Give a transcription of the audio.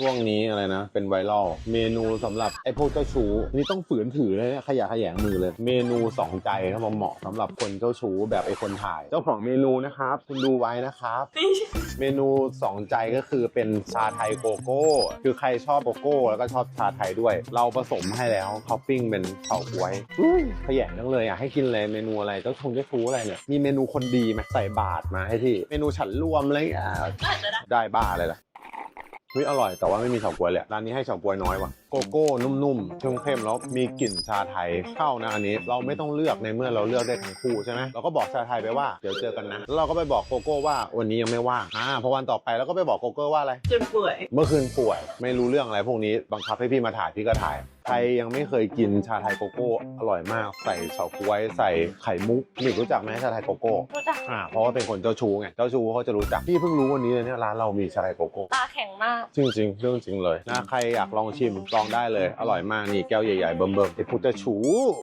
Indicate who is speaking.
Speaker 1: ช่วงนี้อะไรนะ เป็นไวรัลเมนูสำหรับไอ้พวกเจ้าชู้นี่ต้องฝืนถือเลยนะขยะแขยงมือเลย เมนูสองใจครับผมเหมาะสำหรับคนเจ้าชู้แบบไอ้คนถ่าย เจ้าของเมนูนะครับ คุณดูไว้นะครับ เมนูสองใจก็คือเป็นชาไทยโกโก้ คือใครชอบโกโก้ แล้วก็ชอบชาไทยด้วย เราผสมให้แล้วท็อปปิ้งเป็นเฉาก๊วยอุ้ยขยงจังเลยอะให้กินเลยเมนูอะไรเจ้าชงเจ้าชู้อะไรเนี่ยมีเมนูคนดีไหมใส่บาทมาให้ที่เมนูฉันรวมอะไรอย่างเงี้ย
Speaker 2: อาจจะได้
Speaker 1: ได้บ้าเลยล่ะ เฮ้ยอร่อยแต่ว่าไม่มีเฉาก๊วยเลยอะร้านนี้ให้เฉาก๊วยน้อยว่ะ โกโก้นุ่มๆเข้มๆแล้วมีกลิ่นชาไทยเข้านะอันนี้เราไม่ต้องเลือกในเมื่อเราเลือกได้ทั้งคู่ใช่ไหมเราก็บอกชาไทยไปว่าเดี๋ยวเจอกันนะแล้วเราก็ไปบอกโกโก้ว่าวันนี้ยังไม่ว่างอ่าพอวันต่อไปเราก็ไปบอกโกโก้ว่าอะไร
Speaker 2: จนป่วย
Speaker 1: เมื่อคืนป่วยไม่รู้เรื่องอะไรพวกนี้บังคับให้พี่มาถ่ายพี่ก็ถ่ายใครยังไม่เคยกินชาไทยโกโก้อร่อยมากใส่เฉาก๊วยใส่ไข่มุกหนิรู้จักไหมชาไทยโกโก้
Speaker 2: รู้จัก
Speaker 1: อ่าเพราะว่าเป็นคนเจ้าชู้ไงเจ้าชู้เขาจะรู้จักพี่เพิ่งรู้วันนี้เลยเนี่ยร้านเรามีชาไทยโกโก้
Speaker 2: ตาแข็งมาก
Speaker 1: จริงๆเรื่องจริงเลยนะใครอยากลองชิมลองได้เลย อร่อยมากนี่แก้วใหญ่ๆเบิ่มๆไอ้พุทธชู